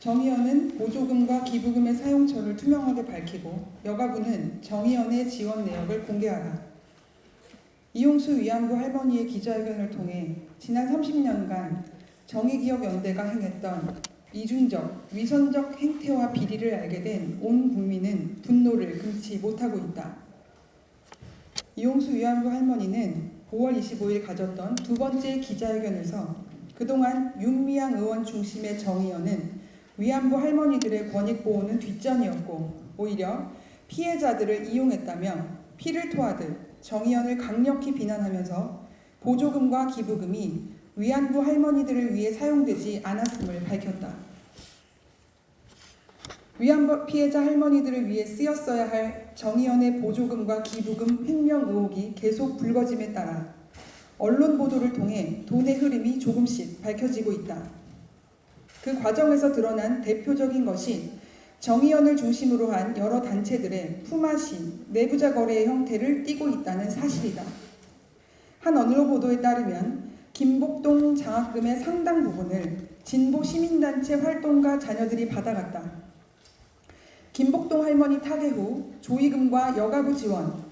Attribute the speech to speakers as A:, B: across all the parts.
A: 정의원은 보조금과 기부금의 사용처를 투명하게 밝히고 여가부는 정의원의 지원 내역을 공개하라. 이용수 위안부 할머니의 기자회견을 통해 지난 30년간 정의기억연대가 행했던 이중적, 위선적 행태와 비리를 알게 된 온 국민은 분노를 금치 못하고 있다. 이용수 위안부 할머니는 5월 25일 가졌던 두 번째 기자회견에서 그동안 윤미향 의원 중심의 정의연은 위안부 할머니들의 권익 보호는 뒷전이었고 오히려 피해자들을 이용했다며 피를 토하듯 정의연을 강력히 비난하면서 보조금과 기부금이 위안부 할머니들을 위해 사용되지 않았음을 밝혔다. 위안부 피해자 할머니들을 위해 쓰였어야 할 정의연의 보조금과 기부금 횡령 의혹이 계속 불거짐에 따라 언론 보도를 통해 돈의 흐름이 조금씩 밝혀지고 있다. 그 과정에서 드러난 대표적인 것이 정의연을 중심으로 한 여러 단체들의 품앗이, 내부자 거래의 형태를 띠고 있다는 사실이다. 한 언론 보도에 따르면 김복동 장학금의 상당 부분을 진보 시민단체 활동가 자녀들이 받아갔다. 김복동 할머니 타계 후 조의금과 여가부 지원,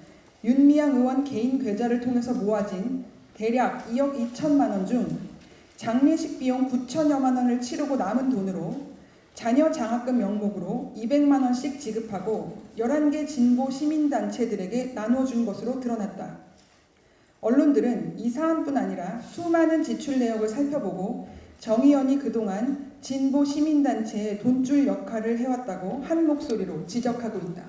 A: 윤미향 의원 개인 계좌를 통해서 모아진 대략 2억 2천만 원 중 장례식 비용 9천여만 원을 치르고 남은 돈으로 자녀 장학금 명목으로 200만 원씩 지급하고 11개 진보 시민단체들에게 나눠준 것으로 드러났다. 언론들은 이 사안뿐 아니라 수많은 지출 내역을 살펴보고 정의연이 그동안 진보 시민단체의 돈줄 역할을 해왔다고 한 목소리로 지적하고 있다.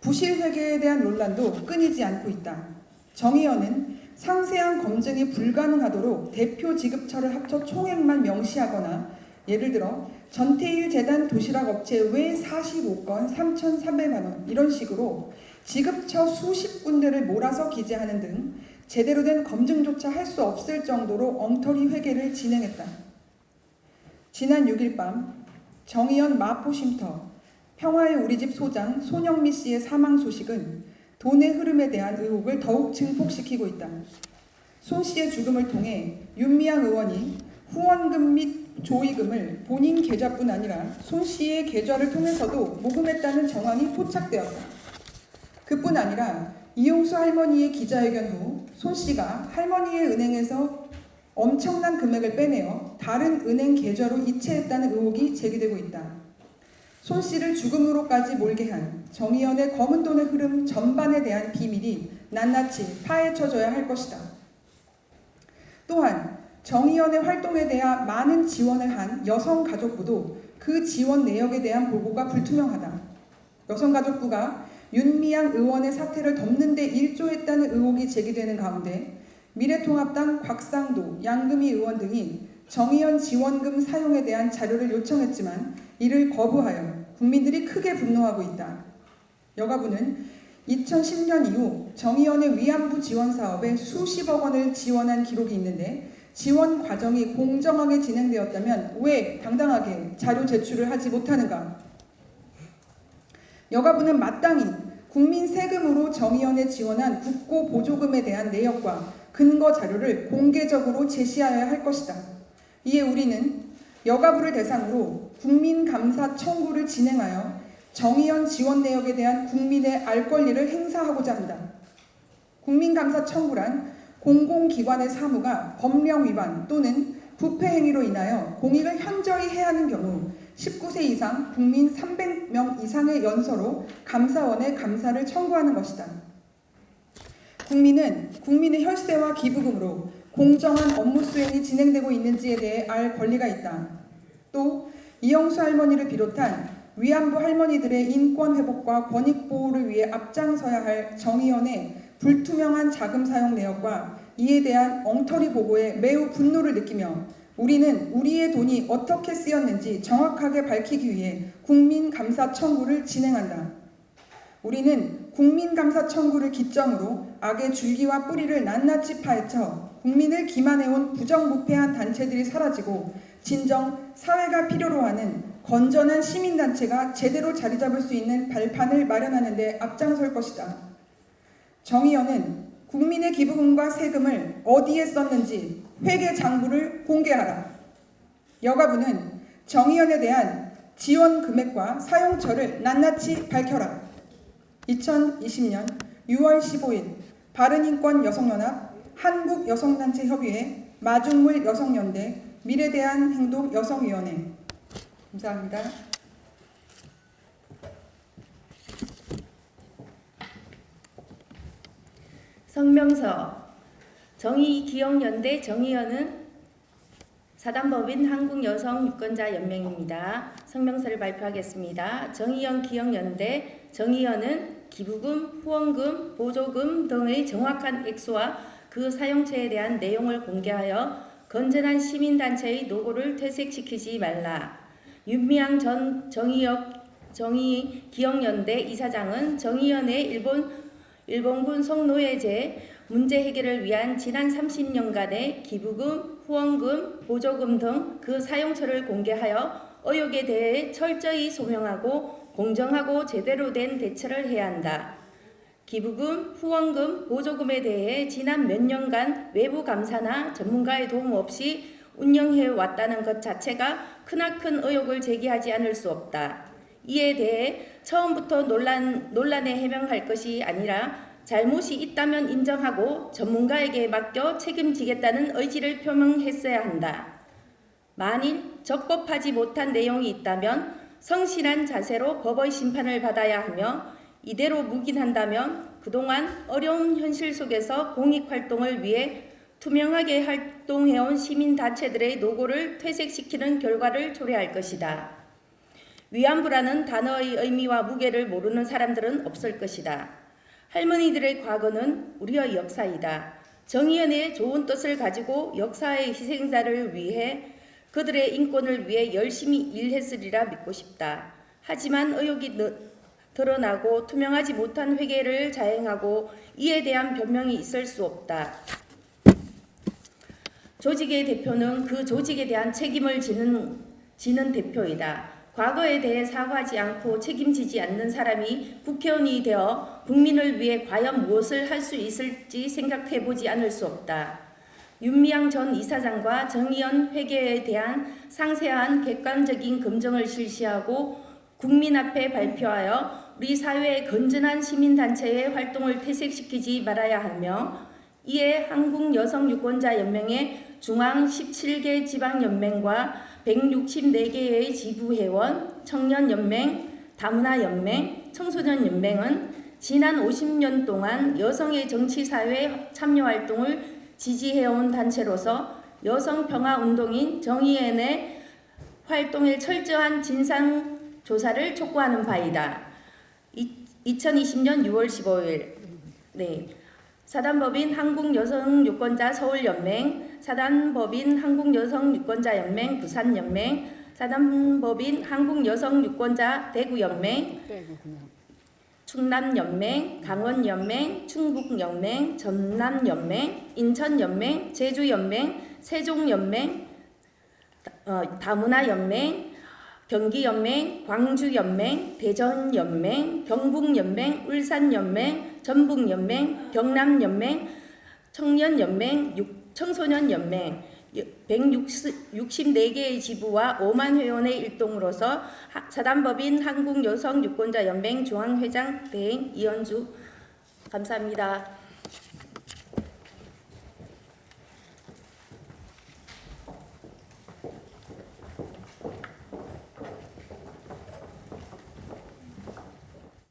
A: 부실회계에 대한 논란도 끊이지 않고 있다. 정의연은 상세한 검증이 불가능하도록 대표 지급처를 합쳐 총액만 명시하거나 예를 들어 전태일 재단 도시락 업체 외 45건 3,300만 원 이런 식으로 지급처 수십 군데를 몰아서 기재하는 등 제대로 된 검증조차 할 수 없을 정도로 엉터리 회계를 진행했다. 지난 6일 밤 정의연 마포쉼터 평화의 우리 집 소장 손영미 씨의 사망 소식은 돈의 흐름에 대한 의혹을 더욱 증폭시키고 있다. 손 씨의 죽음을 통해 윤미향 의원이 후원금 및 조의금을 본인 계좌뿐 아니라 손 씨의 계좌를 통해서도 모금했다는 정황이 포착되었다. 그뿐 아니라 이용수 할머니의 기자회견 후 손 씨가 할머니의 은행에서 엄청난 금액을 빼내어 다른 은행 계좌로 이체했다는 의혹이 제기되고 있다. 손 씨를 죽음으로까지 몰게 한 정의연의 검은 돈의 흐름 전반에 대한 비밀이 낱낱이 파헤쳐져야 할 것이다. 또한 정의연의 활동에 대한 많은 지원을 한 여성가족부도 그 지원 내역에 대한 보고가 불투명하다. 여성가족부가 윤미향 의원의 사태를 덮는 데 일조했다는 의혹이 제기되는 가운데 미래통합당 곽상도, 양금희 의원 등이 정의연 지원금 사용에 대한 자료를 요청했지만 이를 거부하여 국민들이 크게 분노하고 있다. 여가부는 2010년 이후 정의연의 위안부 지원 사업에 수십억 원을 지원한 기록이 있는데 지원 과정이 공정하게 진행되었다면 왜 당당하게 자료 제출을 하지 못하는가? 여가부는 마땅히 국민 세금으로 정의연에 지원한 국고 보조금에 대한 내역과 근거 자료를 공개적으로 제시하여야 할 것이다. 이에 우리는 여가부를 대상으로 국민감사 청구를 진행하여 정의연 지원 내역에 대한 국민의 알 권리를 행사하고자 한다. 국민감사 청구란 공공기관의 사무가 법령 위반 또는 부패 행위로 인하여 공익을 현저히 해하는 경우 19세 이상 국민 300명 이상의 연서로 감사원에 감사를 청구하는 것이다. 국민은 국민의 혈세와 기부금으로 공정한 업무 수행이 진행되고 있는지에 대해 알 권리가 있다. 또 이영수 할머니를 비롯한 위안부 할머니들의 인권 회복과 권익 보호를 위해 앞장서야 할 정의연의 불투명한 자금 사용 내역과 이에 대한 엉터리 보고에 매우 분노를 느끼며 우리는 우리의 돈이 어떻게 쓰였는지 정확하게 밝히기 위해 국민감사 청구를 진행한다. 우리는 국민감사 청구를 기점으로 악의 줄기와 뿌리를 낱낱이 파헤쳐 국민을 기만해온 부정부패한 단체들이 사라지고 진정 사회가 필요로 하는 건전한 시민단체가 제대로 자리 잡을 수 있는 발판을 마련하는 데 앞장설 것이다. 정의연은 국민의 기부금과 세금을 어디에 썼는지 회계 장부를 공개하라. 여가부는 정의연에 대한 지원 금액과 사용처를 낱낱이 밝혀라. 2020년 6월 15일 바른인권 여성연합 한국여성단체협의회 마중물 여성연대 미래대한 행동 여성위원회 감사합니다.
B: 성명서 정의기억연대 정의연은 사단법인 한국여성유권자연맹입니다. 성명서를 발표하겠습니다. 정의연 기억연대 정의연은 기부금, 후원금, 보조금 등의 정확한 액수와 그 사용처에 대한 내용을 공개하여 건전한 시민단체의 노고를 퇴색시키지 말라. 윤미향 전 정의역 정의 기억연대 이사장은 정의연의 일본 일본군 성노예제 문제 해결을 위한 지난 30년간의 기부금, 후원금, 보조금 등 그 사용처를 공개하여 의혹에 대해 철저히 소명하고 공정하고 제대로 된 대처를 해야 한다. 기부금, 후원금, 보조금에 대해 지난 몇 년간 외부 감사나 전문가의 도움 없이 운영해 왔다는 것 자체가 크나큰 의혹을 제기하지 않을 수 없다. 이에 대해 처음부터 논란, 논란에 해명할 것이 아니라 잘못이 있다면 인정하고 전문가에게 맡겨 책임지겠다는 의지를 표명했어야 한다. 만일 적법하지 못한 내용이 있다면 성실한 자세로 법의 심판을 받아야 하며 이대로 묵인한다면 그동안 어려운 현실 속에서 공익 활동을 위해 투명하게 활동해온 시민단체들의 노고를 퇴색시키는 결과를 초래할 것이다. 위안부라는 단어의 의미와 무게를 모르는 사람들은 없을 것이다. 할머니들의 과거는 우리의 역사이다. 정의연의 좋은 뜻을 가지고 역사의 희생자를 위해 그들의 인권을 위해 열심히 일했으리라 믿고 싶다. 하지만 의혹이 느- 드러나고 투명하지 못한 회계를 자행하고 이에 대한 변명이 있을 수 없다. 조직의 대표는 그 조직에 대한 책임을 지는, 지는 대표이다. 과거에 대해 사과하지 않고 책임지지 않는 사람이 국회의원이 되어 국민을 위해 과연 무엇을 할 수 있을지 생각해 보지 않을 수 없다. 윤미향 전 이사장과 정의연 회계에 대한 상세한 객관적인 검증을 실시하고 국민 앞에 발표하여 우리 사회의 건전한 시민단체의 활동을 퇴색시키지 말아야 하며 이에 한국여성유권자연맹의 중앙 17개 지방연맹과 164개의 지부회원, 청년연맹, 다문화연맹, 청소년연맹은 지난 50년 동안 여성의 정치사회 참여활동을 지지해온 단체로서 여성평화운동인 정의연의 활동의 철저한 진상조사를 촉구하는 바이다. 이, 2020년 6월 15일 네. 사단법인 한국여성유권자 서울연맹, 사단법인 한국여성유권자연맹 부산연맹, 사단법인 한국여성유권자 대구연맹, 충남연맹, 강원연맹, 충북연맹, 전남연맹, 인천연맹, 제주연맹, 세종연맹, 어, 다문화연맹, 경기연맹, 광주연맹, 대전연맹, 경북연맹, 울산연맹, 전북연맹, 경남연맹, 청년연맹, 육- 청소년연맹 164개의 지부와 5만 회원의 일동으로서 하- 사단법인 한국여성유권자연맹 중앙회장 대행 이현주 감사합니다.